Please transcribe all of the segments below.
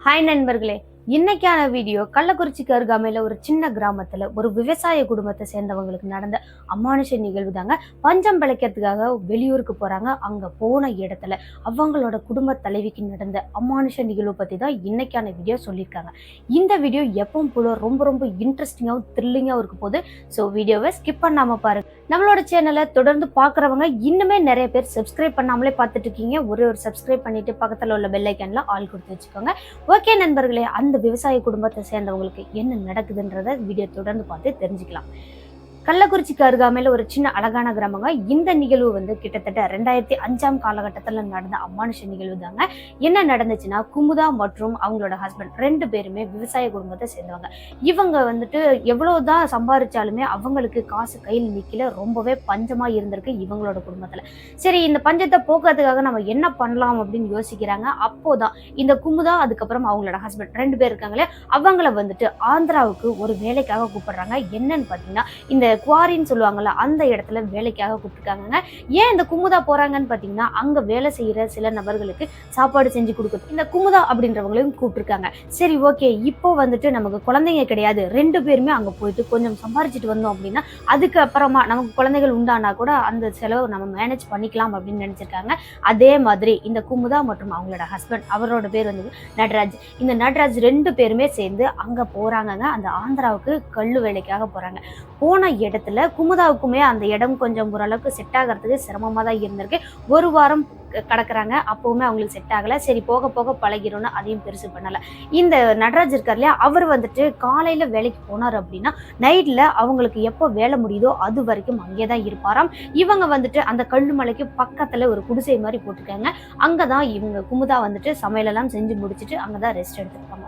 Hi நண்பர்களே இன்னைக்கான video கள்ளக்குறிச்சிக்கு அருகாமையில் ஒரு சின்ன கிராமத்தில் ஒரு விவசாய குடும்பத்தை சேர்ந்தவங்களுக்கு நடந்த அமானுஷ நிகழ்வு தாங்க பஞ்சம் பிழைக்கிறதுக்காக வெளியூருக்கு போகிறாங்க அங்கே போன இடத்துல அவங்களோட குடும்ப தலைவிக்கு நடந்த அமானுஷ நிகழ்வு பற்றி தான் இன்னைக்கான வீடியோ சொல்லியிருக்காங்க. இந்த வீடியோ எப்பவும் போல ரொம்ப ரொம்ப இன்ட்ரெஸ்டிங்காகவும் த்ரில்லிங்காகவும் இருக்க போது ஸோ வீடியோவை ஸ்கிப் பண்ணாமல் பாருங்கள் நம்மளோட சேனலை தொடர்ந்து பார்க்குறவங்க இன்னுமே நிறைய பேர் சப்ஸ்கிரைப் பண்ணாமலே பார்த்துட்டு இருக்கீங்க. ஒரே ஒரு சப்ஸ்கிரைப் பண்ணிட்டு பக்கத்தில் உள்ள பெல்லைக்கனில் ஆள் கொடுத்து வச்சுக்கோங்க. ஓகே நண்பர்களே அந்த விவசாய குடும்பத்தை சேர்ந்தவங்களுக்கு என்ன நடக்குதுன்றத வீடியோ தொடர்ந்து பார்த்து தெரிஞ்சுக்கலாம். கள்ளக்குறிச்சிக்கு அருகாமையில் ஒரு சின்ன அழகான கிராமங்க. இந்த நிகழ்வு வந்து கிட்டத்தட்ட ரெண்டாயிரத்தி அஞ்சாம் காலகட்டத்தில் நடந்த அமானுஷ நிகழ்வு தாங்க. என்ன நடந்துச்சுன்னா குமுதா மற்றும் அவங்களோட ஹஸ்பண்ட் ரெண்டு பேருமே விவசாய குடும்பத்தை சேர்ந்தவங்க. இவங்க வந்துட்டு எவ்வளவுதான் சம்பாதிச்சாலுமே அவங்களுக்கு காசு கையில் நிற்கல ரொம்பவே பஞ்சமாக இருந்திருக்கு இவங்களோட குடும்பத்தில். சரி இந்த பஞ்சத்தை போக்குறதுக்காக நம்ம என்ன பண்ணலாம் அப்படின்னு யோசிக்கிறாங்க. அப்போதான் இந்த குமுதா அதுக்கப்புறம் அவங்களோட ஹஸ்பண்ட் ரெண்டு பேர் இருக்காங்களே அவங்கள வந்துட்டு ஆந்திராவுக்கு ஒரு வேலைக்காக கூப்பிடுறாங்க. என்னன்னு பார்த்தீங்கன்னா இந்த குவாரின்னு சொல்லுவாங்கல்ல அந்த இடத்துல வேலைக்காக கூப்பிட்டுருக்காங்க ஏன் இந்த குமுதா போறாங்கன்னு பாத்தீங்கன்னா அங்க வேலை செய்யற சில நபர்களுக்கு சாப்பாடு செஞ்சு கொடுக்குறது. இந்த குமுதா அப்படின்றவங்களையும் கூப்பிட்டுருக்காங்க. சரி ஓகே இப்போ வந்துட்டு நமக்கு குழந்தைங்க கிடையாது. ரெண்டு பேருமே அங்க போயிட்டு கொஞ்சம் சம்பாரிச்சிட்டு வந்தோம் அப்படின்னா அதுக்கு அப்புறமா நமக்கு குழந்தைகள் உண்டானா கூட அந்த செலவு நம்ம மேனேஜ் பண்ணிக்கலாம் அப்படின்னு நினைச்சிருக்காங்க. அதே மாதிரி இந்த குமுதா மற்றும் அவங்களோட ஹஸ்பண்ட் அவரோட பேர் வந்து நட்ராஜ். இந்த நட்ராஜ் ரெண்டு பேருமே சேர்ந்து அங்க போகிறாங்கங்க அந்த ஆந்திராவுக்கு கல்லு வேலைக்காக போறாங்க. போன இடத்துல குமுதாவுக்குமே அந்த இடம் கொஞ்சம் ஓரளவுக்கு செட் ஆகிறதுக்கு சிரமமாக தான் இருந்திருக்கு. ஒரு வாரம் கிடக்குறாங்க கடக்குறாங்க. அப்பவுமே அவங்களுக்கு செட் ஆகலை. சரி போக போக பழகிரும்னு அதையும் பெருசு பண்ணலை. இந்த நடராஜ் இருக்கார் இல்லையா அவர் வந்துட்டு காலையில் வேலைக்கு போனார் அப்படின்னா நைட்டில் அவங்களுக்கு எப்போ வேலை முடியுதோ அது வரைக்கும் அங்கே தான் இருப்பாராம். இவங்க வந்துட்டு அந்த கல்லுமலைக்கு பக்கத்தில் ஒரு குடிசை மாதிரி போட்டிருக்காங்க அங்கதான் இவங்க குமுதா வந்துட்டு சமையலெல்லாம் செஞ்சு முடிச்சுட்டு அங்கதான் ரெஸ்ட் எடுத்துருப்பாங்க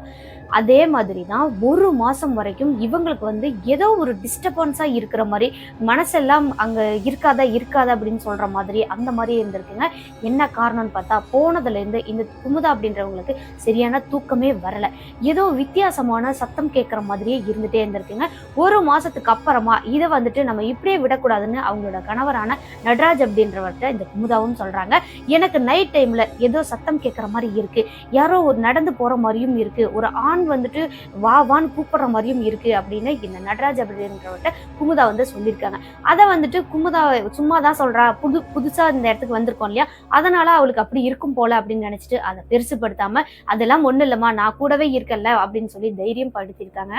அதே மாதிரி தான் ஒரு மாதம் வரைக்கும் இவங்களுக்கு வந்து ஏதோ ஒரு டிஸ்டர்பன்ஸாக இருக்கிற மாதிரி மனசெல்லாம் அங்கே இருக்காதா இருக்காதா அப்படின்னு சொல்கிற மாதிரி அந்த மாதிரி இருந்திருக்குங்க. என்ன காரணம்னு பார்த்தா போனதுலேருந்து இந்த குமுதா அப்படின்றவங்களுக்கு சரியான தூக்கமே வரலை. ஏதோ வித்தியாசமான சத்தம் கேட்குற மாதிரியே இருந்துகிட்டே இருந்திருக்குங்க. ஒரு மாதத்துக்கு அப்புறமா இதை வந்துட்டு நம்ம இப்படியே விடக்கூடாதுன்னு அவங்களோட கணவரான நடராஜ் அப்படின்றவர்கிட்ட இந்த குமுதாவும் சொல்கிறாங்க எனக்கு நைட் டைமில் ஏதோ சத்தம் கேட்குற மாதிரி இருக்குது யாரோ ஒரு நடந்து போகிற மாதிரியும் இருக்குது ஒரு ஆண் வந்துட்டு வா வான்னு கூப்பிடுற மாதிரியும் இருக்குது அப்படின்னு இந்த நடராஜ் அப்படின்றவர்கிட்ட குமுதா வந்து சொல்லியிருக்காங்க. அதை வந்துட்டு குமுதா சும்மா தான் சொல்றா புது புதுசா இந்த இடத்துக்கு வந்திருக்கோம் இல்லையா? அதனால அவளுக்கு அப்படி இருக்கும் போல அப்படின்னு நினச்சிட்டு அதை பெருசுப்படுத்தாமல் அதெல்லாம் ஒண்ணு இல்லைம்மா நான் கூடவே இருக்கல அப்படின்னு சொல்லி தைரியம் படுத்தியிருக்காங்க.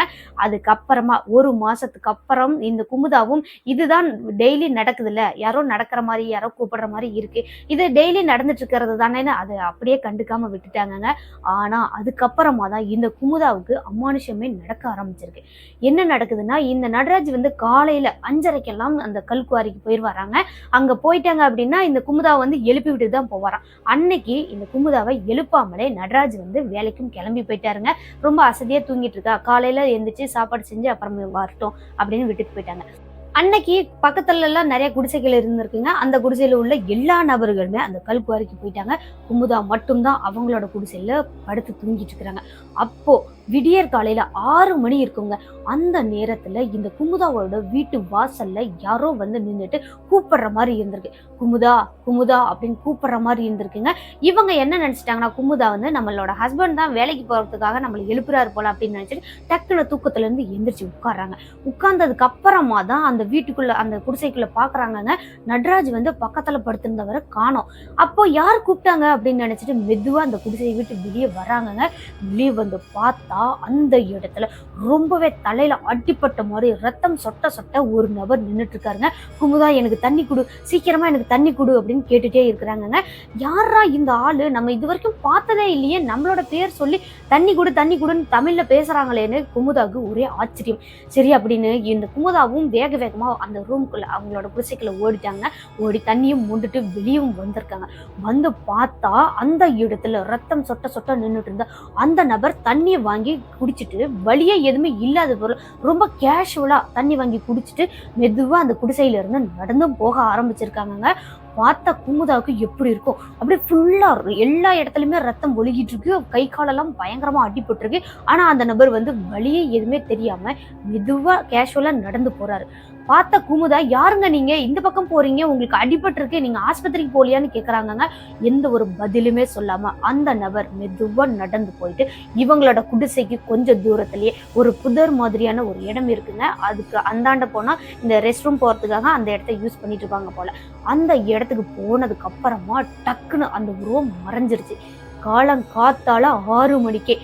அதுக்கப்புறமா ஒரு மாசத்துக்கு அப்புறம் இந்த குமுதாவும் இதுதான் டெய்லி நடக்குதுல்ல யாரோ நடக்கிற மாதிரி யாரோ கூப்பிடுற மாதிரி இருக்கு. இது டெய்லி நடந்துட்டு இருக்கிறது தானேன்னு அதை அப்படியே கண்டுக்காம விட்டுட்டாங்க ஆனா அதுக்கப்புறமா தான் இந்த குமுதாவுக்கு அமானுஷமே நடக்க ஆரம்பிச்சிருக்கு. என்ன நடக்குதுன்னா இந்த நடராஜ் வந்து காலையில அஞ்சரைக்கெல்லாம் அந்த கல்குவாரிக்கு போயிடுவாராங்க அங்க போயிட்டாங்க அப்படின்னா இந்த குமுதாவை வந்து எழுப்பி விட்டு தான் போவாராம். அன்னைக்கு இந்த குமுதாவை எழுப்பாமலே நடராஜ் வந்து வேலைக்கும் கிளம்பி போயிட்டாருங்க. ரொம்ப அசதியா தூங்கிட்டு இருக்கா. காலையில எழுந்திரிச்சு சாப்பாடு செஞ்சு அப்புறம் வரட்டும் அப்படின்னு விட்டுட்டு போயிட்டாங்க. அன்னைக்கு பக்கத்துல எல்லாம் நிறைய குடிசைகள் இருந்திருக்குங்க. அந்த குடிசையில உள்ள எல்லா நபர்களுமே அந்த கல்குவாரிக்கு போயிட்டாங்க. குமுதா மட்டும்தான் அவங்களோட குடிசையில படுத்து தூங்கிட்டு இருக்கிறாங்க. அப்போ விடியற் காலையில ஆறு மணி இருக்குங்க. அந்த நேரத்துல இந்த குமுதாவோட வீட்டு வாசல்ல யாரோ வந்து நின்றுட்டு கூப்பிடுற மாதிரி இருந்திருக்கு. குமுதா குமுதா அப்படின்னு கூப்பிடுற மாதிரி இருந்திருக்குங்க. இவங்க என்ன நினைச்சிட்டாங்கன்னா குமுதா வந்து நம்மளோட ஹஸ்பண்ட் தான் வேலைக்கு போறதுக்காக நம்மளை எழுப்புறாரு போல அப்படின்னு நினைச்சிட்டு டக்குனு தூக்கத்துல இருந்து எந்திரிச்சு உட்காடுறாங்க உட்கார்ந்ததுக்கு அப்புறமா தான் அந்த வீட்டுக்குள்ள அந்த குடிசைக்குள்ள பாக்குறாங்கங்க. நடராஜ் வந்து பக்கத்துல படுத்திருந்தவரை காணோம். அப்போ யார் கூப்பிட்டாங்க அப்படின்னு நினைச்சிட்டு மெதுவா அந்த குடிசையை விட்டு வெளியே வராங்கங்க. வெளியே வந்து பார்த்தா அந்த இடத்துல ரொம்பவே தலையில அடிப்பட்ட மாதிரி ரத்தம் சொட்ட சொட்ட ஒரு நபர் நின்றுட்டு இருக்காருங்க குமுதா எனக்கு தண்ணி கொடு. சீக்கிரமா எனக்கு தண்ணி கொடு அப்படின்னு கேட்டுட்டே இருக்கிறாங்கங்க. யாரா இந்த ஆளு? நம்ம இது வரைக்கும் பார்த்ததே இல்லையே. நம்மளோட பேர் சொல்லி தண்ணி கொடு தண்ணி கொடுன்னு தமிழ்ல பேசுறாங்களேன்னு குமுதாவுக்கு ஒரே ஆச்சரியம். சரி அப்படின்னு இந்த குமுதாவும் வேக வேகமா அந்த ரூம்குள்ள அவங்களோட குடிசைக்குள்ள ஓடிட்டாங்க. ஓடி தண்ணியும் மூண்டுட்டு வெளியும் வந்திருக்காங்க. வந்து பார்த்தா அந்த இடத்துல ரத்தம் சொட்ட சொட்ட நின்றுட்டு இருந்த அந்த நபர் தண்ணியை வாங்கி குடிச்சிட்டு வழியே எதுவுமே இல்லாத பொருள் ரொம்ப கேஷுவலாக தண்ணி வாங்கி குடிச்சிட்டு மெதுவாக அந்த குடிசையிலேருந்து நடந்தும் போக ஆரம்பிச்சிருக்காங்கங்க. பார்த்த குமுதாவுக்கு எப்படி இருக்கும்? அப்படியே ஃபுல்லா எல்லா இடத்துலையுமே ரத்தம் ஒழுகிட்டு இருக்கு. கை காலெல்லாம் பயங்கரமாக அடிபட்டுருக்கு. ஆனால் அந்த நபர் வந்து வழியே எதுவுமே தெரியாமல் மெதுவாக கேஷுவலாக நடந்து போகிறாரு பார்த்த குமுதா யாருங்க நீங்க? இந்த பக்கம் போறீங்க. உங்களுக்கு அடிபட்டிருக்கு நீங்க ஆஸ்பத்திரிக்கு போலியான்னு கேக்குறாங்கங்க. எந்த ஒரு பதிலுமே சொல்லாம அந்த நபர் மெதுவா நடந்து போயிட்டு இவங்களோட குடிசைக்கு கொஞ்சம் தூரத்திலேயே ஒரு புதர் மாதிரியான ஒரு இடம் இருக்குங்க. அதுக்கு அந்தாண்ட போனா இந்த ரெஸ்ட் ரூம் போறதுக்காக அந்த இடத்த யூஸ் பண்ணிட்டு இருப்பாங்க போல. அந்த இடத்துக்கு போனதுக்கு அப்புறமா டக்குன்னு அந்த உருவம் மறைஞ்சிருச்சு. காலம் காத்தால ஆறு மணிக்கே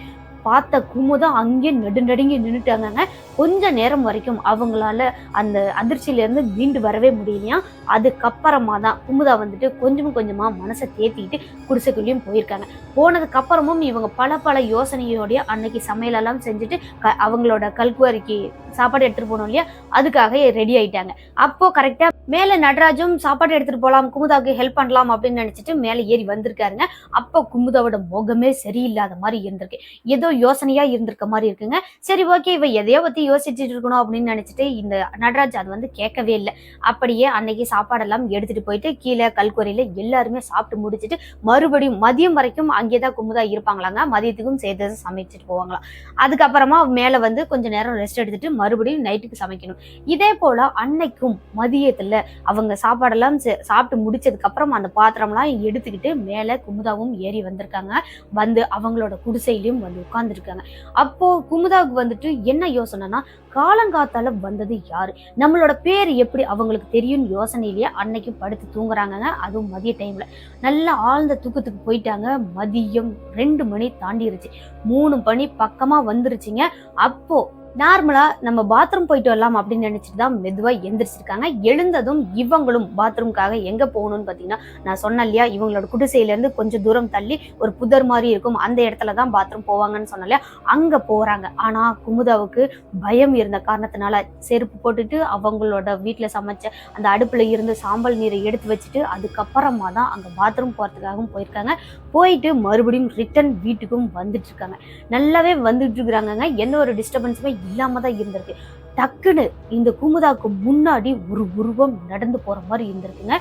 பார்த்த குமுதா அங்கே நடுநடுங்கி நின்றுட்டாங்க கொஞ்ச நேரம் வரைக்கும் அவங்களால அந்த அதிர்ச்சியில இருந்து மீண்டு வரவே முடியலையா? அதுக்கப்புறமா தான் குமுதா வந்துட்டு கொஞ்சம் கொஞ்சமா மனசை தேத்திக்கிட்டு குடிசைக்குள்ளேயும் போயிருக்காங்க. போனதுக்கு அப்புறமும் இவங்க பல பல யோசனையோடைய அன்னைக்கு சமையலெல்லாம் செஞ்சுட்டு க- அவங்களோட கல்குவாரிக்கு சாப்பாடு எடுத்துட்டு போனோம் இல்லையா? அதுக்காக ரெடி ஆயிட்டாங்க. அப்போ கரெக்டா மேல நடராஜும் சாப்பாடு எடுத்துட்டு போலாம் குமுதாவுக்கு ஹெல்ப் பண்ணலாம் அப்படின்னு நினைச்சிட்டு மேலே ஏறி வந்திருக்காருங்க. அப்போ குமுதாவோட முகமே சரியில்லாத மாதிரி இருந்திருக்கு. ஏதோ யோசனையா இருந்திருக்க மாதிரி இருக்குங்க. சரி ஓகே இவ எதையோ பத்தி யோசிச்சுட்டு இருக்கணும் அப்படின்னு நினைச்சிட்டு இந்த நடராஜ் அது வந்து கேட்கவே இல்லை. அப்படியே அன்னைக்கு சாப்பாடெல்லாம் எடுத்துட்டு போயிட்டு கீழே கல்குறையில எல்லாருமே சாப்பிட்டு முடிச்சிட்டு மறுபடியும் மதியம் வரைக்கும் அங்கேதான் குமுதா இருப்பாங்களாங்க. மதியத்துக்கும் சேர்த்து சமைச்சிட்டு போவாங்களாம். அதுக்கப்புறமா மேல வந்து கொஞ்ச நேரம் ரெஸ்ட் எடுத்துட்டு மறுபடியும் நைட்டுக்கு சமைக்கணும். இதே போல அன்னைக்கும் மதியத்துல அவங்க சாப்பாடெல்லாம் சே- சாப்பிட்டு முடிச்சதுக்கு அப்புறம் அந்த பாத்திரம்லாம் எடுத்துக்கிட்டு மேல குமுதாவும் ஏறி வந்திருக்காங்க. வந்து அவங்களோட குடிசையிலயும் வந்து உட்கார்ந்துருக்காங்க. அப்போ குமுதாவுக்கு வந்துட்டு என்ன யோசனைனா காலங்காத்தால வந்தது யாரு? நம்மளோட பேர் எப்படி அவங்களுக்கு தெரியும்னு யோசனையிலேயே அன்னைக்கு படுத்து தூங்குறாங்கங்க. அதுவும் மதிய டைம்ல நல்லா ஆழ்ந்த தூக்கத்துக்கு போயிட்டாங்க. மதியம் ரெண்டு மணி தாண்டிருச்சு. மூணு மணி பக்கமா வந்துருச்சுங்க. அப்போ நார்மலாக நம்ம பாத்ரூம் போயிட்டு வரலாம் அப்படின்னு நினச்சிட்டு தான் மெதுவாக எந்திரிச்சிருக்காங்க. எழுந்ததும் இவங்களும் பாத்ரூம்காக எங்கே போகணும்னு பார்த்தீங்கன்னா நான் சொன்னேன் இல்லையா இவங்களோட குடிசையிலேருந்து கொஞ்சம் தூரம் தள்ளி ஒரு புதர் மாதிரி இருக்கும். அந்த இடத்துல தான் பாத்ரூம் போவாங்கன்னு சொன்ன இல்லையா அங்கே போகிறாங்க ஆனால் குமுதாவுக்கு பயம் இருந்த காரணத்தினால செருப்பு போட்டுட்டு அவங்களோட வீட்டில் சமைச்ச அந்த அடுப்பில் இருந்து சாம்பல் நீரை எடுத்து வச்சுட்டு அதுக்கப்புறமா தான் அங்கே பாத்ரூம் போகிறதுக்காகவும் போயிருக்காங்க. போயிட்டு மறுபடியும் ரிட்டர்ன் வீட்டுக்கும் வந்துட்டு இருக்காங்க. நல்லாவே வந்துட்டு இருக்கிறாங்க எந்த ஒரு டிஸ்டர்பன்ஸுமே இல்லாம தான் இருந்திருக்கு. டக்குன்னு இந்த குமுதாவுக்கு முன்னாடி ஒரு உருவம் நடந்து போற மாதிரி இருந்திருக்குங்க.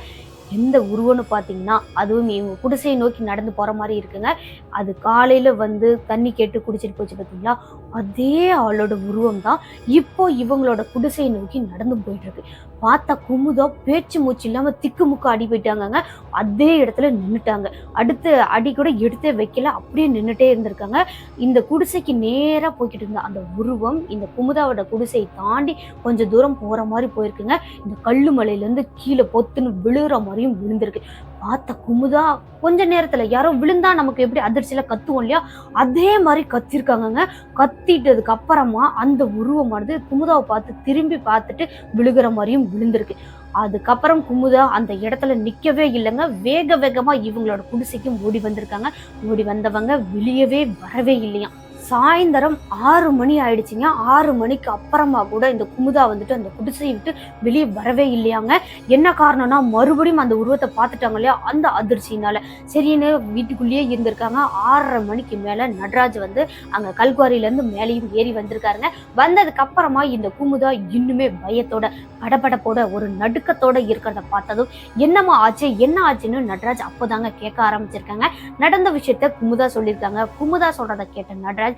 எந்த உருவம்னு பார்த்தீங்கன்னா அதுவும் இவங்க குடிசையை நோக்கி நடந்து போற மாதிரி இருக்குங்க. அது காலையில வந்து தண்ணி கேட்டு குடிச்சிட்டு போச்சு பார்த்தீங்களா அதே ஆளோட உருவம் தான் இப்போ இவங்களோட குடிசையை நோக்கி நடந்து போயிட்டு இருக்கு. பார்த்தா குமுதோ பேச்சு மூச்சு இல்லாமல் திக்கு முக்கு அடி போயிட்டாங்கங்க. அதே இடத்துல நின்றுட்டாங்க அடுத்த அடி கூட எடுத்தே வைக்கல அப்படியே நின்றுட்டே இருந்திருக்காங்க. இந்த குடிசைக்கு நேராக போய்கிட்டு இருந்த அந்த உருவம் இந்த குமுதாவோட குடிசையை தாண்டி கொஞ்சம் தூரம் போகிற மாதிரி போயிருக்குங்க. இந்த கல்லு மலையிலேருந்து கீழே பொத்துன்னு விழுகிற மாதிரியும் விழுந்திருக்கு. பார்த்த குமுதா கொஞ்ச நேரத்துல யாரோ விழுந்தா நமக்கு எப்படி அதிர்ச்சியில கத்துவோம் இல்லையா? அதே மாதிரி கத்திருக்காங்கங்க. கத்திட்டதுக்கு அப்புறமா அந்த உருவமானது குமுதாவை பார்த்து திரும்பி பார்த்துட்டு விழுகிற மாதிரியும் விழுந்திருக்கு. அதுக்கப்புறம் குமுதா அந்த இடத்துல நிக்கவே இல்லைங்க. வேக வேகமா இவங்களோட குடிசைக்கும் ஓடி வந்திருக்காங்க. ஓடி வந்தவங்க வெளியவே வரவே இல்லையா சாயந்தரம் ஆறு மணி ஆயிடுச்சுங்க. ஆறு மணிக்கு அப்புறமா கூட இந்த குமுதா வந்துட்டு அந்த குடிசையை விட்டு வெளியே வரவே இல்லையாங்க. என்ன காரணம்னா மறுபடியும் அந்த உருவத்தை பார்த்துட்டாங்க இல்லையா? அந்த அதிர்ச்சியினால. சரின்னு வீட்டுக்குள்ளேயே இருந்திருக்காங்க. ஆறரை மணிக்கு மேல நடராஜ் வந்து அங்க கல்குவாரியிலேருந்து மேலேயும் ஏறி வந்திருக்காருங்க. வந்ததுக்கு அப்புறமா இந்த குமுதா இன்னுமே பயத்தோட படபடப்போட ஒரு நடுக்கத்தோட இருக்கிறத பார்த்ததும் என்னம்மா ஆச்சு? என்ன ஆச்சுன்னு நடராஜ் அப்போதாங்க கேட்க ஆரம்பிச்சிருக்காங்க. நடந்த விஷயத்த குமுதா சொல்லியிருக்காங்க. குமுதா சொல்றதை கேட்ட நடராஜ்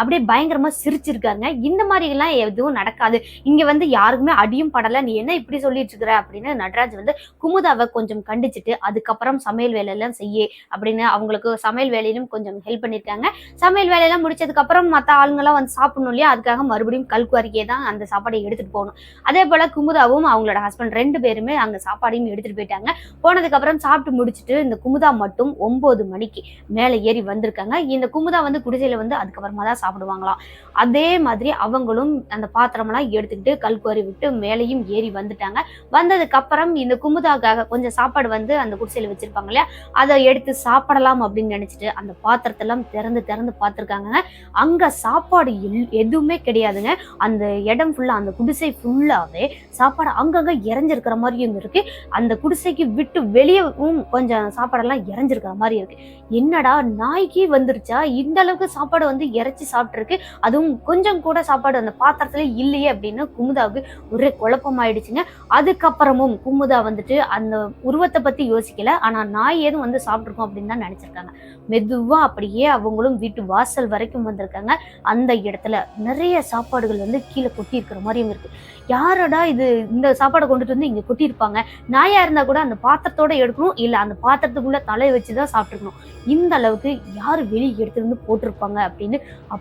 அப்படியே பயங்கரமா சிரிச்சிருக்காங்க. இந்த மாதிரி எல்லாம் எதுவும் நடக்காது. இங்க வந்து யாருக்குமே அடியும் படல. நீ என்ன இப்படி சொல்லிட்டு இருக்கிற? அப்படின்னு நடராஜ் வந்து குமுதாவை கொஞ்சம் கண்டிச்சுட்டு அதுக்கப்புறம் சமையல் வேலையெல்லாம் செய்ய அப்படின்னு அவங்களுக்கு சமையல் வேலையிலும் கொஞ்சம் ஹெல்ப் பண்ணியிருக்காங்க சமையல் வேலையெல்லாம் முடிச்சதுக்கு அப்புறம் மற்ற ஆளுங்கெல்லாம் வந்து சாப்பிடணும் இல்லையா? அதுக்காக மறுபடியும் கல்குவாரிக்கே தான் அந்த சாப்பாடை எடுத்துட்டு போகணும். அதே போல குமுதாவும் அவங்களோட ஹஸ்பண்ட் ரெண்டு பேருமே அங்க சாப்பாடையும் எடுத்துட்டு போயிட்டாங்க. போனதுக்கு அப்புறம் சாப்பிட்டு முடிச்சுட்டு இந்த குமுதா மட்டும் ஒன்பது மணிக்கு மேலே ஏறி வந்திருக்காங்க. இந்த குமுதா வந்து குடிசையில வந்து அதுக்கப்புறமா தான் சாப்பிடுவாங்களாம். அதே மாதிரி அவங்களும் அந்த பாத்திரமெல்லாம் எடுத்துக்கிட்டு கல்குவாரி விட்டு மேலேயும் ஏறி வந்துட்டாங்க. வந்ததுக்கு அப்புறம் இந்த குமுதாக்காக கொஞ்சம் சாப்பாடு வந்து அந்த குடிசையில் வச்சிருப்பாங்க இல்லையா? அதை எடுத்து சாப்பிடலாம் அப்படின்னு நினைச்சிட்டு அந்த பாத்திரத்தெல்லாம் திறந்து திறந்து பார்த்துருக்காங்க அங்க சாப்பாடு எல்- எதுவுமே கிடையாதுங்க. அந்த இடம் ஃபுல்லா அந்த குடிசை ஃபுல்லாவே சாப்பாடு அங்கங்க இறஞ்சிருக்கிற மாதிரியும் இருக்கு. அந்த குடிசைக்கு விட்டு வெளியவும் கொஞ்சம் சாப்பாடெல்லாம் இறஞ்சிருக்கிற மாதிரி இருக்கு. என்னடா நாய்க்கு வந்துருச்சா? இந்த அளவுக்கு சாப்பாடு வந்து இறைச்சி சாப்பிட்ருக்கு அதுவும் கொஞ்சம் கூட சாப்பாடு அந்த பாத்திரத்துல இல்லையே அப்படின்னு குமுதாவுக்கு ஒரே குழப்பமாயிடுச்சுங்க. அதுக்கப்புறமும் குமுதா வந்துட்டு அந்த உருவத்தை பத்தி யோசிக்கல. ஆனா நாய் ஏதும் வந்து சாப்பிட்டுருக்கோம் அப்படின்னு தான் நினைச்சிருக்காங்க. மெதுவா அப்படியே அவங்களும் வீட்டு வாசல் வரைக்கும் வந்திருக்காங்க. அந்த இடத்துல நிறைய சாப்பாடுகள் வந்து கீழே கொட்டி இருக்கிற மாதிரியும் இருக்கு. யாரடா இது இந்த சாப்பாடை கொண்டுட்டு வந்து இங்க கொட்டியிருப்பாங்க? நாயா இருந்தா கூட அந்த பாத்திரத்தோட எடுக்கணும் இல்ல அந்த பாத்திரத்துக்குள்ள தலையை வச்சுதான் சாப்பிட்டுருக்கணும். இந்த அளவுக்கு யார் வெளியே எடுத்துட்டு வந்து போட்டிருப்பாங்க அப்படின்னு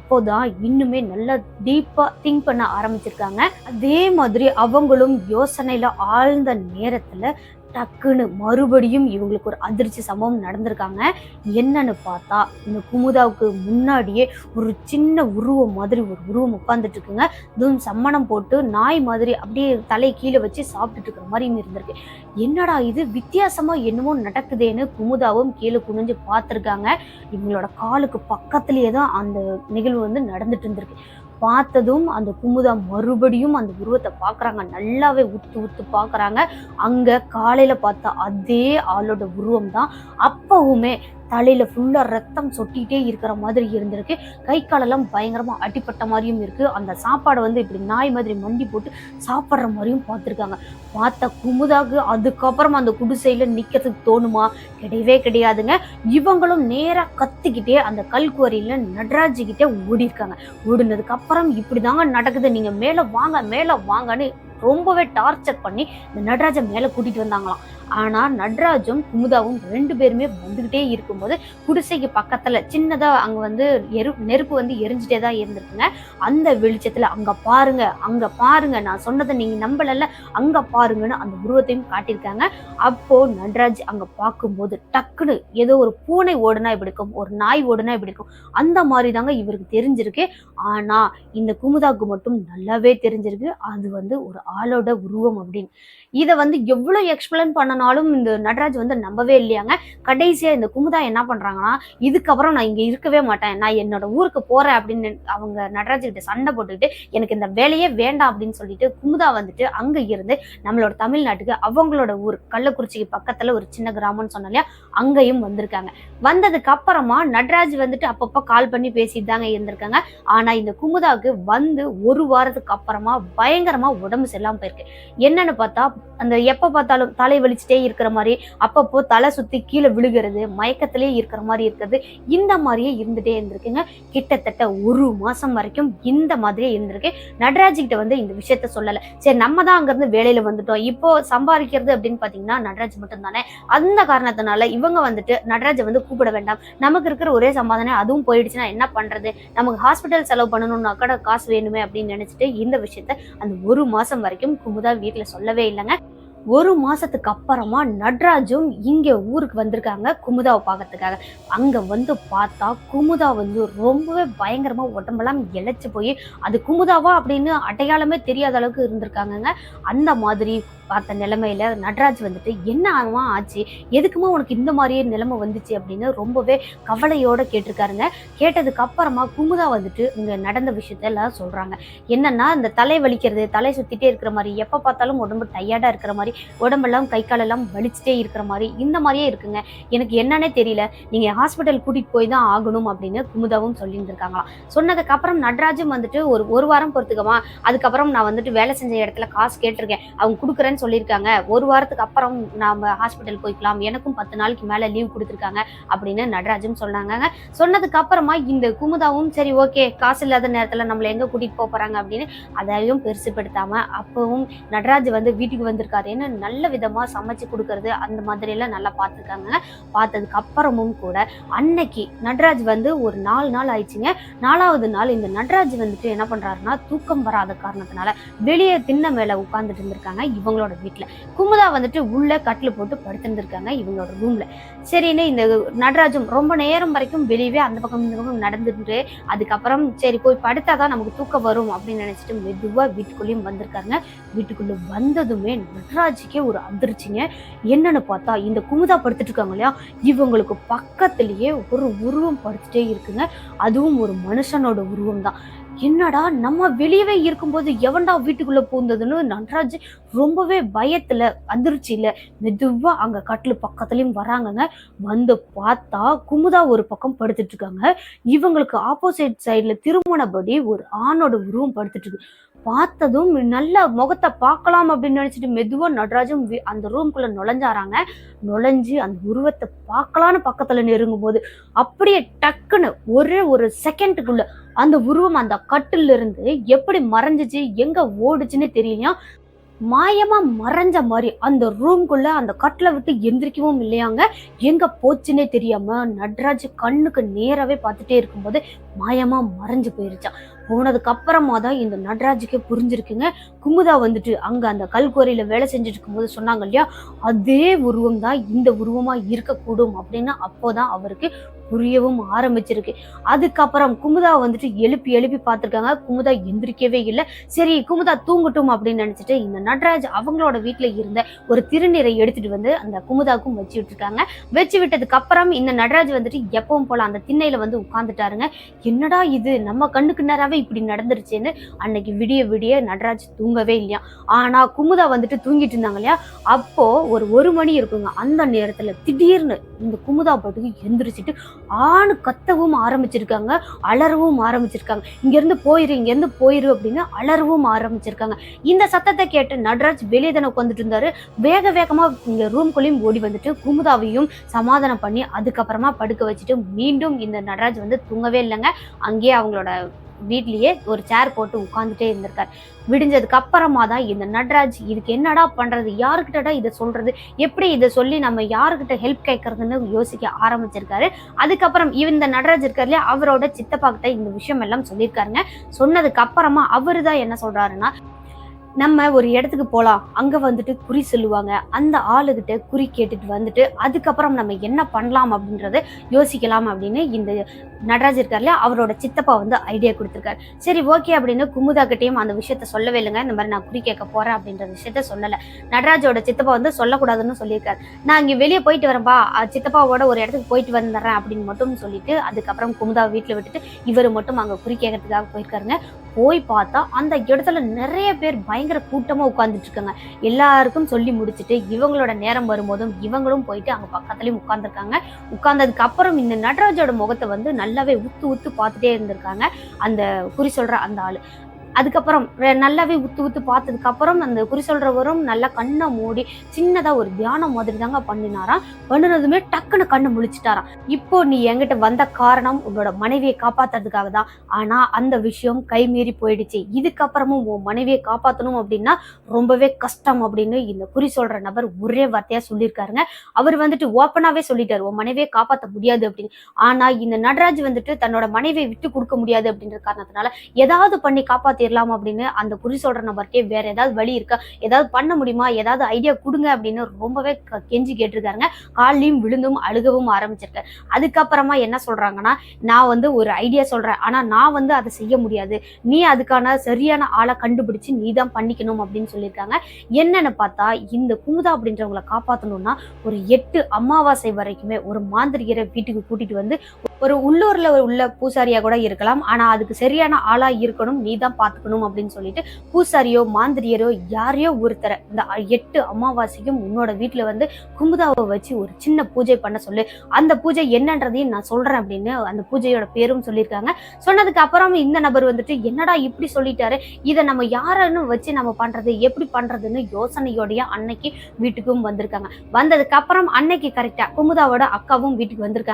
அப்போதான் இன்னுமே நல்லா டீப்பா திங்க் பண்ண ஆரம்பிச்சிருக்காங்க. அதே மாதிரி அவங்களும் யோசனையில ஆழ்ந்த நேரத்துல டக்குன்னு மறுபடியும் இவங்களுக்கு ஒரு அதிர்ச்சி சம்பவம் நடந்திருக்காங்க. என்னன்னு பார்த்தா இந்த குமுதாவுக்கு முன்னாடியே ஒரு சின்ன உருவம் மாதிரி ஒரு உருவம் உட்காந்துட்டு இருக்குங்க. இதுவும் சம்மணம் போட்டு நாய் மாதிரி அப்படியே தலை கீழே வச்சு சாப்பிட்டுட்டு இருக்கிற மாதிரியும் இருந்திருக்கு. என்னடா இது? வித்தியாசமா என்னமோ நடக்குதேன்னு குமுதாவும் கீழே குனிஞ்சு பார்த்துருக்காங்க. இவங்களோட காலுக்கு பக்கத்துலேயே தான் அந்த நிகழ்வு வந்து நடந்துட்டு இருந்திருக்கு. பார்த்ததும் அந்த குமுதா மறுபடியும் அந்த உருவத்தை பார்க்குறாங்க. நல்லாவே உத்து உத்து பார்க்குறாங்க. அங்கே காலையில் பார்த்த அதே ஆளோட உருவம் தான் அப்பவுமே தலையில ஃபுல்லா ரத்தம் சொட்டிட்டே இருக்கிற மாதிரி இருந்திருக்கு. கை காலெல்லாம் பயங்கரமா அடிப்பட்ட மாதிரியும் இருக்கு. அந்த சாப்பாடை வந்து இப்படி நாய் மாதிரி மண்டி போட்டு சாப்பிட்ற மாதிரியும் பார்த்துருக்காங்க. பார்த்த குமுதாக்கு அதுக்கப்புறமா அந்த குடிசையில நிக்கிறதுக்கு தோணுமா? கிடையவே கிடையாதுங்க. இவங்களும் நேராக கத்திக்கிட்டே அந்த கல்குவரியில நடராஜிக்கிட்டே ஓடிருக்காங்க ஓடி இருக்காங்க ஓடினதுக்கு அப்புறம் இப்படிதாங்க நடக்குது. நீங்க மேல வாங்க மேல வாங்கன்னு ரொம்பவே டார்ச்சர் பண்ணி இந்த நடராஜை மேல கூட்டிட்டு வந்தாங்களாம். ஆனால் நட்ராஜும் குமுதாவும் ரெண்டு பேருமே வந்துக்கிட்டே இருக்கும்போது குடிசைக்கு பக்கத்தில் சின்னதாக அங்கே வந்து எரு நெருப்பு வந்து எரிஞ்சிட்டே தான் இருந்திருக்குங்க. அந்த வெளிச்சத்தில் அங்கே பாருங்க அங்கே பாருங்க நான் சொன்னதை நீங்கள் நம்பலல்ல அங்கே பாருங்கன்னு அந்த உருவத்தையும் காட்டியிருக்காங்க. அப்போது நட்ராஜ் அங்கே பார்க்கும்போது டக்குன்னு ஏதோ ஒரு பூனை ஓடுனா இப்படி இருக்கும் ஒரு நாய் ஓடுனா இப்படி இருக்கும். அந்த மாதிரி தாங்க இவருக்கு தெரிஞ்சிருக்கு. ஆனால் இந்த குமுதாவுக்கு மட்டும் நல்லாவே தெரிஞ்சிருக்கு. அது வந்து ஒரு ஆளோட உருவம் அப்படின்னு. இதை வந்து எவ்வளோ எக்ஸ்பிளைன் பண்ணனாலும் இந்த நடராஜ் வந்து நம்பவே இல்லையாங்க. கடைசியாக இந்த குமுதா என்ன பண்ணுறாங்கன்னா இதுக்கப்புறம் நான் இங்கே இருக்கவே மாட்டேன். நான் என்னோட ஊருக்கு போகிறேன் அப்படின்னு அவங்க நடராஜ்கிட்ட சண்டை போட்டுக்கிட்டு எனக்கு இந்த வேலையே வேண்டாம் அப்படின்னு சொல்லிட்டு குமுதா வந்துட்டு அங்கே இருந்து நம்மளோட தமிழ்நாட்டுக்கு அவங்களோட ஊர் கள்ளக்குறிச்சிக்கு பக்கத்தில் ஒரு சின்ன கிராமம்னு சொன்னோம் இல்லையா? அங்கேயும் வந்திருக்காங்க. வந்ததுக்கு அப்புறமா நட்ராஜ் வந்துட்டு அப்பப்போ கால் பண்ணி பேசிட்டு தாங்க இருந்திருக்காங்க. ஆனால் இந்த குமுதாவுக்கு வந்து ஒரு வாரத்துக்கு அப்புறமா பயங்கரமாக உடம்பு சரியில்லாமல் போயிருக்கு. என்னன்னு பார்த்தா அந்த எப்போ பார்த்தாலும் தலை வலிச்சுட்டே இருக்கிற மாதிரி அப்பப்போ தலை சுற்றி கீழே விழுகிறது மயக்கத்திலே இருக்கிற மாதிரி இருக்கிறது இந்த மாதிரியே இருந்துகிட்டே இருந்திருக்குங்க. கிட்டத்தட்ட ஒரு மாதம் வரைக்கும் இந்த மாதிரியே இருந்திருக்கு. நடராஜ்கிட்ட வந்து இந்த விஷயத்த சொல்லலை. சரி நம்ம தான் அங்கேருந்து வேலையில் வந்துட்டோம். இப்போ சம்பாதிக்கிறது அப்படின்னு பார்த்தீங்கன்னா நடராஜ் மட்டும் தானே அந்த காரணத்தினால இவங்க வந்துட்டு நடராஜை வந்து கூப்பிட வேண்டாம். நமக்கு இருக்கிற ஒரே சம்பாதனை அதுவும் போயிடுச்சுன்னா என்ன பண்ணுறது நமக்கு ஹாஸ்பிட்டல் செலவு பண்ணணும்னா கூட காசு வேணுமே அப்படின்னு நினச்சிட்டு இந்த விஷயத்த அந்த ஒரு மாதம் வரைக்கும் குமுதா வீட்டில் சொல்லவே இல்லைங்க. え。ஒரு மாதத்துக்கு அப்புறமா நட்ராஜும் இங்கே ஊருக்கு வந்திருக்காங்க குமுதாவை பார்க்கறதுக்காக. அங்கே வந்து பார்த்தா குமுதா வந்து ரொம்பவே பயங்கரமாக உடம்பெல்லாம் இழைச்சி போய் அது குமுதாவா அப்படின்னு அடையாளமே தெரியாத அளவுக்கு இருந்திருக்காங்கங்க. அந்த மாதிரி பார்த்த நிலைமையில நட்ராஜ் வந்துட்டு என்ன ஆகுமா ஆச்சு? எதுக்குமா உனக்கு இந்த மாதிரியே நிலைமை வந்துச்சு? அப்படின்னு ரொம்பவே கவலையோட கேட்டிருக்காருங்க. கேட்டதுக்கு அப்புறமா குமுதா வந்துட்டு இங்க நடந்த விஷயத்த எல்லாம் சொல்றாங்க. என்னன்னா இந்த தலை வலிக்கிறது தலை சுத்திட்டே இருக்கிற மாதிரி எப்ப பார்த்தாலும் உடம்பு டயர்டா இருக்கிற மாதிரி உடம்பெல்லாம் கை காலெல்லாம் வலிச்சுட்டே இருக்கிற மாதிரி இந்த மாதிரியே இருக்குங்க. எனக்கு என்னன்னே தெரியல. நீங்க ஹாஸ்பிட்டல் கூட்டிகிட்டு போய் தான் ஆகணும் அப்படின்னு குமுதாவும் சொல்லியிருந்திருக்காங்களாம். சொன்னதுக்கு அப்புறம் நடராஜும் வந்துட்டு ஒரு ஒரு வாரம் பொறுத்துக்கமா அதுக்கப்புறம் நான் வந்துட்டு வேலை செஞ்ச இடத்துல காசு கேட்டிருக்கேன். அவங்க கொடுக்குறேன்னு சொல்லியிருக்காங்க. ஒரு வாரத்துக்கு அப்புறம் நாம ஹாஸ்பிட்டல் போய்க்கலாம். எனக்கும் பத்து நாளைக்கு மேலே லீவ் கொடுத்துருக்காங்க அப்படின்னு நடராஜும் சொன்னாங்க சொன்னதுக்கு அப்புறமா இந்த குமுதாவும் சரி ஓகே காசு இல்லாத நேரத்தில் நம்மளை எங்கே கூட்டிகிட்டு போக போகிறாங்க அப்படின்னு அதையும் பெருசுப்படுத்தாமல் அப்பவும் நடராஜ் வந்து வீட்டுக்கு வந்திருக்காரு. ஏன்னா நல்ல விதமாக சமைச்சு கொடுக்கறது அந்த மாதிரியெல்லாம் நல்லா பார்த்துருக்காங்க. பார்த்ததுக்கு அப்புறமும் கூட அன்னைக்கு நட்ராஜ் வந்து ஒரு நாலு நாள் ஆயிடுச்சுங்க. நாலாவது நாள் இந்த நட்ராஜ் வந்துட்டு என்ன பண்ணுறாருன்னா தூக்கம் வராத காரணத்தினால வெளியே தின்ன மேலே உட்காந்துட்டு இருந்திருக்காங்க இவங்களோட வீட்டில் குமுதா வந்துட்டு உள்ளே கட்டில் போட்டு படுத்திருந்திருக்காங்க இவங்களோட ரூமில் சரின்னு இந்த நடராஜும் ரொம்ப நேரம் வரைக்கும் வெளியவே அந்த பக்கம் இந்த பக்கம் நடந்துட்டு அதுக்கப்புறம் சரி போய் படுத்தாதான் நமக்கு தூக்கம் வரும் அப்படின்னு நினச்சிட்டு மெதுவாக வீட்டுக்குள்ளேயும் வந்திருக்காங்க வீட்டுக்குள்ளே வந்ததுமே நடராஜுக்கே ஒரு அதிர்ச்சிங்க. என்னன்னு பார்த்தா இந்த குமுதா படுத்துட்டு இருக்காங்க இல்லையா? இவங்களுக்கு பக்கத்திலேயே ஒரு உருவம் படுத்துட்டே இருக்குங்க. அதுவும் ஒரு மனுஷனோட உருவம் தான். என்னடா நம்ம வெளியவே இருக்கும்போது எவன்டா வீட்டுக்குள்ள பூந்ததுன்னு நன்றாஜ் ரொம்பவே பயத்துல அதிர்ச்சியில மெதுவா அங்க கட்டில் பக்கத்துலயும் வராங்கங்க. வந்து பார்த்தா குமுதா ஒரு பக்கம் படுத்துட்டு இருக்காங்க. இவங்களுக்கு ஆப்போசிட் சைடுல திருமணப்படி ஒரு ஆணோட உருவம் படுத்துட்டு இருக்கு. பார்த்ததும் நல்ல முகத்தை பார்க்கலாம் அப்படின்னு நினச்சிட்டு மெதுவாக நடராஜும் அந்த ரூம்குள்ளே நுழைஞ்சாராங்க. நுழைஞ்சு அந்த உருவத்தை பார்க்கலான்னு பக்கத்தில் நெருங்கும் போது அப்படியே டக்குன்னு ஒரே ஒரு செகண்டுக்குள்ள அந்த உருவம் அந்த கட்டில இருந்து எப்படி மறைஞ்சிச்சு எங்கே ஓடுச்சுன்னு தெரியலையா? மாயமா மறைஞ்ச மாதிரி அந்த ரூம்குள்ள அந்த கட்டில விட்டு எந்திரிக்கவும் இல்லையாங்க. எங்க போச்சுன்னே தெரியாம நட்ராஜ் கண்ணுக்கு நேராவே பார்த்துட்டே இருக்கும்போது மாயமா மறைஞ்சு போயிருச்சான் போனதுக்கு அப்புறமா தான் இந்த நடராஜுக்கே புரிஞ்சிருக்குங்க. குமுதா வந்துட்டு அங்க அந்த கல்குவரையில வேலை செஞ்சுட்டு இருக்கும்போது சொன்னாங்க இல்லையா? அதே உருவம் தான் இந்த உருவமா இருக்கக்கூடும் அப்படின்னு அப்போதான் அவருக்கு புரியவும் ஆரம்பிச்சிருக்கு. அதுக்கப்புறம் குமுதா வந்துட்டு எழுப்பி எழுப்பி பார்த்துருக்காங்க. குமுதா எந்திரிக்கவே இல்லை. சரி குமுதா தூங்கட்டும் அப்படின்னு நினைச்சிட்டு இந்த நட்ராஜ் அவங்களோட வீட்டில் இருந்த ஒரு திருநீரை எடுத்துட்டு வந்து அந்த குமுதாக்கும் வச்சு விட்டுருக்காங்க வச்சு விட்டதுக்கு அப்புறம் இந்த நடராஜ் வந்துட்டு எப்பவும் போல அந்த திண்ணையில வந்து உட்காந்துட்டாருங்க என்னடா இது? நம்ம கண்ணுக்கு நேராகவே இப்படி நடந்துருச்சுன்னு அன்னைக்கு விடிய விடிய நடராஜ் தூங்கவே இல்லையா? ஆனா குமுதா வந்துட்டு தூங்கிட்டு இருந்தாங்க இல்லையா? அப்போ ஒரு ஒரு மணி இருக்குங்க. அந்த நேரத்துல திடீர்னு இந்த குமுதா பாட்டுக்கு எந்திரிச்சிட்டு ஆணு கத்தவும் ஆரம்பிச்சிருக்காங்க அலறவும் ஆரம்பிச்சிருக்காங்க. இங்கேருந்து போயிரு இங்கேருந்து போயிரு அப்படின்னு அலறவும் ஆரம்பிச்சிருக்காங்க. இந்த சத்தத்தை கேட்டு நடராஜ் வெளியே தானே உட்காந்துட்டு இருந்தாரு. வேக வேகமாக இங்கே ரூம்குள்ளேயும் ஓடி வந்துட்டு குமுதாவையும் சமாதானம் பண்ணி அதுக்கப்புறமா படுக்க வச்சுட்டு மீண்டும் இந்த நடராஜ் வந்து தூங்கவே இல்லைங்க. அங்கேயே அவங்களோட வீட்லேயே ஒரு சேர் போட்டு உட்காந்துட்டே இருந்திருக்காரு. விடிஞ்சதுக்கு அப்புறமா தான் இந்த நட்ராஜ் இதுக்கு என்னடா பண்றது? யாருக்கிட்டடா இதை சொல்றது? எப்படி இதை சொல்லி நம்ம யாருக்கிட்ட ஹெல்ப் கேட்கறதுன்னு யோசிக்க ஆரம்பிச்சிருக்காரு. அதுக்கப்புறம் இந்த நடராஜ் இருக்கார்லையே அவரோட சித்தப்பா கிட்ட இந்த விஷயம் எல்லாம் சொல்லியிருக்காருங்க. சொன்னதுக்கு அப்புறமா அவரு தான் என்ன சொல்றாருன்னா நம்ம ஒரு இடத்துக்கு போகலாம் அங்கே வந்துட்டு குறி சொல்லுவாங்க. அந்த ஆளுகிட்ட குறி கேட்டுட்டு வந்துட்டு அதுக்கப்புறம் நம்ம என்ன பண்ணலாம் அப்படின்றத யோசிக்கலாம் அப்படின்னு இந்த நடராஜ் இருக்கார் இல்லையா? அவரோட சித்தப்பா வந்து ஐடியா கொடுத்துருக்காரு. சரி ஓகே அப்படின்னு குமுதா கிட்டேயும் அந்த விஷயத்த சொல்லவே இல்லைங்க. இந்த மாதிரி நான் குறி கேட்க போறேன் அப்படின்ற விஷயத்த சொல்லலை. நடராஜோட சித்தப்பா வந்து சொல்லக்கூடாதுன்னு சொல்லியிருக்காரு. நான் இங்கே வெளியே போயிட்டு வரேன்பா. சித்தப்பாவோட ஒரு இடத்துக்கு போயிட்டு வந்துடுறேன் அப்படின்னு மட்டும் சொல்லிட்டு அதுக்கப்புறம் குமுதா வீட்டில் விட்டுட்டு இவர் மட்டும் அங்கே குறி கேட்கறதுக்காக போயிருக்காருங்க. போய் பார்த்தா அந்த இடத்துல நிறைய பேர் பயங்கர கூட்டமாக உட்காந்துட்டு இருக்காங்க. எல்லாருக்கும் சொல்லி முடிச்சுட்டு இவங்களோட நேரம் வரும்போதும் இவங்களும் போயிட்டு அங்கே பக்கத்துலேயும் உட்காந்துருக்காங்க உட்கார்ந்ததுக்கு அப்புறம் இந்த நடராஜோட முகத்தை வந்து நல்லாவே உத்து உத்து பார்த்துட்டே இருந்திருக்காங்க. அந்த குறி சொல்கிற அந்த ஆள். அதுக்கப்புறம் நல்லாவே உத்து உத்து பார்த்ததுக்கு அப்புறம் அந்த குறி சொல்றவரும் நல்லா கண்ணை மூடி சின்னதா ஒரு தியானம் மாதிரி தாங்க பண்ணினாராம். பண்ணினதுமே டக்குன்னு கண்ணு முழிச்சிட்டாராம். இப்போ நீ என்கிட்ட வந்த காரணம் உன்னோட மனைவியை காப்பாத்துறதுக்காக தான். ஆனா அந்த விஷயம் கை மீறி போயிடுச்சு. இதுக்கப்புறமும் உன் மனைவியை காப்பாத்தணும் அப்படின்னா ரொம்பவே கஷ்டம் அப்படின்னு இந்த குறி சொல்ற நபர் ஒரே வார்த்தையா சொல்லியிருக்காருங்க. அவர் வந்துட்டு ஓப்பனாவே சொல்லிட்டாரு. உன் மனைவியை காப்பாத்த முடியாது அப்படின்னு. ஆனா இந்த நடராஜ் வந்துட்டு தன்னோட மனைவியை விட்டு கொடுக்க முடியாது அப்படின்ற காரணத்தினால ஏதாவது பண்ணி தீரலாம் அப்படின்னு அந்த குறி சொல்ற நபர்க்கே வேற ஏதாவது வழி இருக்கா? ஏதாவது பண்ண முடியுமா? ஏதாவது ஐடியா கொடுங்க அப்படின்னு ரொம்பவே க- கெஞ்சி கேட்டிருக்காருங்க. காலையும் விழுந்தும் அழுகவும் ஆரம்பிச்சிருக்காரு. அதுக்கப்புறமா என்ன சொல்றாங்கன்னா நான் வந்து ஒரு ஐடியா சொல்றேன். ஆனா நான் வந்து அதை செய்ய முடியாது. நீ அதுக்கான சரியான ஆளை கண்டுபிடிச்சு நீ தான் பண்ணிக்கணும் அப்படின்னு சொல்லியிருக்காங்க. என்னன்னு பார்த்தா இந்த குமுதா அப்படின்றவங்கள காப்பாத்தணும்னா ஒரு எட்டு அமாவாசை வரைக்குமே ஒரு மாந்திரிகரை வீட்டுக்கு கூட்டிட்டு வந்து ஒரு உள்ளூர்ல உள்ள பூசாரியா கூட இருக்கலாம். ஆனா அதுக்கு சரியான ஆளா இருக்கணும். நீ தான் பார்த்து பாத்துக்கணும் அப்படின்னு சொல்லிட்டு பூசாரியோ மாந்திரியரோ யாரையோ ஒருத்தரை இந்த எட்டு அமாவாசைக்கும் உன்னோட வீட்டுல வந்து குமுதாவை வச்சு ஒரு சின்ன பூஜை பண்ண சொல்லு. அந்த பூஜை என்னன்றதையும் நான் சொல்றேன் அப்படின்னு அந்த பூஜையோட பேரும் சொல்லியிருக்காங்க. சொன்னதுக்கு அப்புறம் இந்த நபர் வந்துட்டு என்னடா இப்படி சொல்லிட்டாரு? இதை நம்ம யாருன்னு வச்சு நம்ம பண்றது எப்படி பண்றதுன்னு யோசனையோடைய அன்னைக்கு வீட்டுக்கும் வந்திருக்காங்க. வந்ததுக்கு அப்புறம் அன்னைக்கு கரெக்டா குமுதாவோட அக்காவும் வீட்டுக்கு வந்திருக்காங்க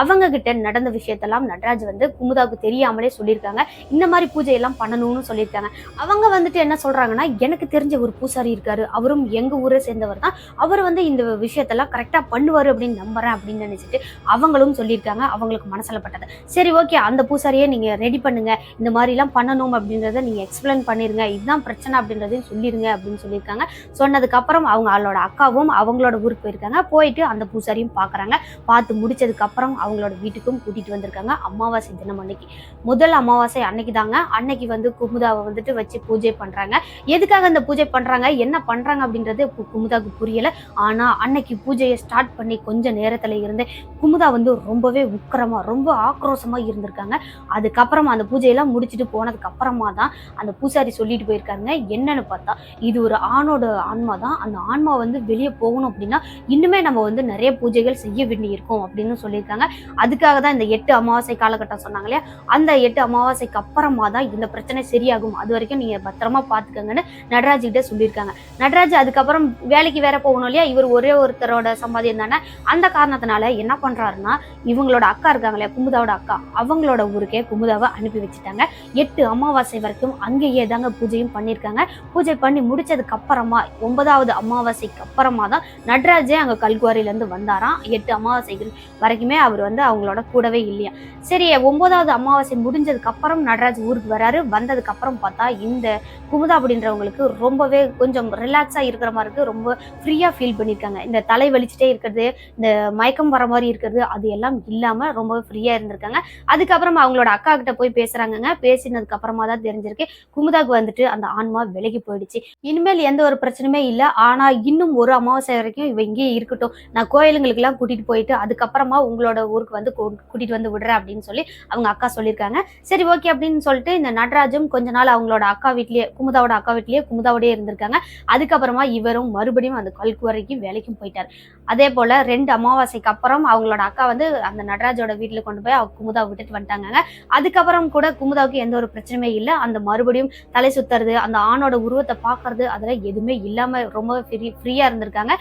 அவங்க கிட்ட நடந்த விஷயத்தெல்லாம் நடராஜ் வந்து குமுதாவுக்கு தெரியாமலே சொல்லியிருக்காங்க. இந்த மாதிரி பூஜை எல்லாம் பண்ணணும்னு சொல்லியிருக்காங்க. அவங்க வந்துட்டு என்ன சொல்றாங்கன்னா எனக்கு தெரிஞ்ச ஒரு பூசாரி இருக்காரு. அவரும் எங்க ஊரை சேர்ந்தவர் தான். அவர் வந்து இந்த விஷயத்தெல்லாம் கரெக்டாக பண்ணுவாரு அப்படின்னு நம்புறேன் அப்படின்னு நினைச்சிட்டு அவங்களும் சொல்லியிருக்காங்க. அவங்களுக்கு மனசில் பட்டது சரி ஓகே அந்த பூசாரியை நீங்க ரெடி பண்ணுங்க. இந்த மாதிரி எல்லாம் பண்ணணும் அப்படின்றத நீங்க எக்ஸ்பிளைன் பண்ணிருங்க. இதுதான் பிரச்சனை அப்படின்றதையும் சொல்லிடுங்க அப்படின்னு சொல்லியிருக்காங்க. சொன்னதுக்கு அப்புறம் அவங்க அவளோட அக்காவும் அவங்களோட ஊருக்கு போயிருக்காங்க. போயிட்டு அந்த பூசாரியும் பாக்குறாங்க. பார்த்து முடிச்சதுக்கு அப்புறம் அவங்களோட வீட்டுக்கும் கூட்டிட்டு வந்திருக்காங்க. அமாவாசை தினம் அன்னைக்கு. முதல் அமாவாசை அன்னைக்கு தாங்க அன்னைக்கு வந்து குமுதாவை வந்துட்டு வச்சு பூஜை பண்றாங்க. எதுக்காக அந்த பூஜை பண்றாங்க? என்ன பண்றாங்க அப்படின்றது கு- குமுதாவுக்கு புரியல. ஆனா அன்னைக்கு பூஜையை ஸ்டார்ட் பண்ணி கொஞ்ச நேரத்துல இருந்தே குமுதா வந்து ரொம்பவே உக்கிரமா ரொம்ப ஆக்ரோஷமாக இருந்திருக்காங்க. அதுக்கப்புறமா அந்த பூஜையெல்லாம் முடிச்சுட்டு போனதுக்கு அப்புறமா தான் அந்த பூசாரி சொல்லிட்டு போயிருக்காங்க என்னன்னு பார்த்தா இது ஒரு ஆணோட ஆன்மா தான். அந்த ஆன்மா வந்து வெளியே போகணும் அப்படின்னா இன்னுமே நம்ம வந்து நிறைய பூஜைகள் செய்ய வேண்டியிருக்கும் அப்படின்னு சொல்லியிருக்காங்க. அதுக்காக தான் இந்த எட்டு அமாவாசை காலகட்டம் சொன்னாங்க இல்லையா? அந்த எட்டு அமாவாசைக்கு அப்புறமா தான் இந்த பிரச்சனை சரியாகும். அது வரைக்கும் நீங்க பத்திரமா பாத்துக்கங்கன்னு நடராஜ் கிட்ட சொல்லியிருக்காங்க. நடராஜ் அதுக்கப்புறம் வேலைக்கு வேற போகணும் இல்லையா? இவர் ஒரே ஒருத்தரோட சம்பாதியம் தானே? அந்த காரணத்தினால என்ன பண்றாருன்னா இவங்களோட அக்கா இருக்காங்க இல்லையா? குமுதாவோட அக்கா. அவங்களோட ஊருக்கே குமுதாவை அனுப்பி வச்சுட்டாங்க. எட்டு அமாவாசை வரைக்கும் அங்கேயே தாங்க பூஜையும் பண்ணியிருக்காங்க. பூஜை பண்ணி முடிச்சதுக்கு அப்புறமா ஒன்பதாவது அமாவாசைக்கு அப்புறமா தான் நடராஜே அங்க கல்குவாரில இருந்து வந்தாராம். எட்டு அமாவாசைகள் வரைக்குமே அவர் வந்து அவங்களோட கூடவே இல்லையா? சரி ஒன்பதாவது அமாவாசை முடிஞ்சதுக்கு அப்புறம் நடராஜ் ஊருக்கு வராரு. வந்த அப்புறம் பார்த்தா இந்த குமுதா அப்படின்றவங்களுக்கு ரொம்பவே கொஞ்சம் ரிலாக்ஸாக இருக்கிற மாதிரி இருக்கு. ரொம்ப ஃப்ரீயாக ஃபீல் பண்ணியிருக்காங்க. இந்த தலை வலிச்சுட்டே இருக்கிறது இந்த மயக்கம் வர மாதிரி இருக்கிறது அது எல்லாம் இல்லாமல் ரொம்பவே ஃப்ரீயாக இருந்திருக்காங்க. அதுக்கப்புறம் அவங்களோட அக்கா கிட்ட போய் பேசுறாங்கங்க. பேசினதுக்கு அப்புறமா தான் தெரிஞ்சிருக்கு. குமுதாக்கு வந்துட்டு அந்த ஆன்மா விலகி போயிடுச்சு. இனிமேல் எந்த ஒரு பிரச்சனையுமே இல்லை. ஆனால் இன்னும் ஒரு அமாவாசை வரைக்கும் இவ இங்கேயே இருக்கட்டும். நான் கோயிலுங்களுக்குலாம் கூட்டிகிட்டு போயிட்டு அதுக்கப்புறமா உங்களோட ஊருக்கு வந்து கூ- கூட்டிட்டு வந்து விடுறேன் அப்படின்னு சொல்லி அவங்க அக்கா சொல்லியிருக்காங்க. சரி ஓகே அப்படின்னு சொல்லிட்டு இந்த நடராஜும் இவரும் கொஞ்ச நாள் அவங்களோட அக்கா வீட்லயே குமுதாவோட அக்கா வீட்லயே குமுதாவோடயே இருந்திருக்காங்க. அதுக்கப்புறமா இவரும் மறுபடியும் அந்த கல்கு வரைக்கும் வேலைக்கும் போயிட்டார். அதே போல ரெண்டு அமாவாசைக்கு அப்புறம் அவங்களோட அக்கா வந்து அந்த நடராஜோட வீட்டுல கொண்டு போய் அவங்க குமுதாவை விட்டுட்டு வந்துட்டாங்க அதுக்கப்புறம் கூட குமுதாவுக்கு எந்த ஒரு பிரச்சனையுமே இல்லை. அந்த மறுபடியும் தலை சுத்துறது அந்த ஆணோட உருவத்தை பார்க்கறது அதெல்லாம் எதுவுமே இல்லாம ரொம்ப ஃப்ரீ ஃப்ரீயா இருந்திருக்காங்க.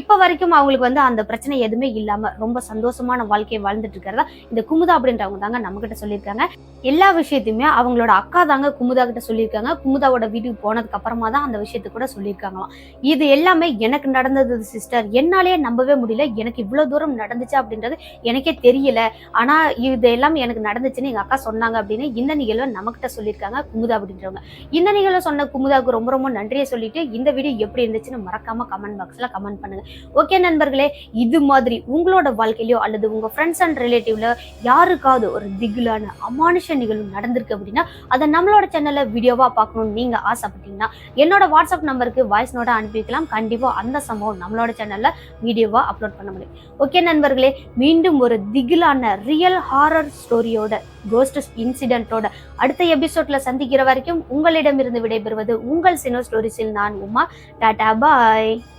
இப்ப வரைக்கும் அவங்களுக்கு வந்து அந்த பிரச்சனை எதுவுமே இல்லாம ரொம்ப சந்தோஷமான வாழ்க்கையை வாழ்ந்துட்டு இருக்கிறதா இந்த குமுதா அப்படின்றவங்க தாங்க நம்ம கிட்ட சொல்லியிருக்காங்க. எல்லா விஷயத்தையுமே அவங்களோட அக்கா தாங்க குமுதா கிட்ட சொல்லியிருக்காங்க. குமுதாவோட வீட்டுக்கு போனதுக்கு அப்புறமா தான் அந்த விஷயத்தை கூட சொல்லியிருக்காங்களாம். இது எல்லாமே எனக்கு நடந்தது சிஸ்டர் என்னாலேயே நம்பவே முடியல. எனக்கு இவ்வளவு தூரம் நடந்துச்சு அப்படின்றது எனக்கே தெரியல. ஆனா இது எல்லாம் எனக்கு நடந்துச்சுன்னு எங்க அக்கா சொன்னாங்க அப்படின்னு இந்த நிகழ்வை நம்மகிட்ட சொல்லியிருக்காங்க குமுதா அப்படின்றவங்க. இந்த நிகழ்வை சொன்ன குமுதாவுக்கு ரொம்ப ரொம்ப நன்றியை சொல்லிட்டு இந்த வீடியோ எப்படி இருந்துச்சுன்னு மறக்காம கமெண்ட் பாக்ஸ்ல கமெண்ட் பண்ணுங்க. ஓகே நண்பர்களே இது மாதிரி உங்களோட வாழ்க்கையிலயோ அல்லது உங்க ஃப்ரெண்ட்ஸ் அண்ட் ரிலேட்டிவ்ல யாருக்காவது ஒரு திகிலான அமானுஷ நிகழ்வு நடந்திருக்கு அப்படின்னா அதை நம்மளோட சேனல்ல வீடியோவா பார்க்கணும்னு நீங்க ஆசைப்பட்டீங்கன்னா என்னோட வாட்ஸ்அப் நம்பருக்கு வாய்ஸ் நோட அனுப்பி வைக்கலாம் கண்டிப்பா அந்த சம்பவம் நம்மளோட சேனல்ல வீடியோவா அப்லோட் பண்ண முடியும். ஓகே நண்பர்களே மீண்டும் ஒரு திகிலான ரியல் ஹாரர் ஸ்டோரியோட கோஸ்ட் இன்சிடென்ட்டோட அடுத்த எபிசோட்ல சந்திக்கிற வரைக்கும் உங்களிடமிருந்து விடைபெறுவது உங்கள் சினோ ஸ்டோரிஸில் நான் உமா. டாடா பாய்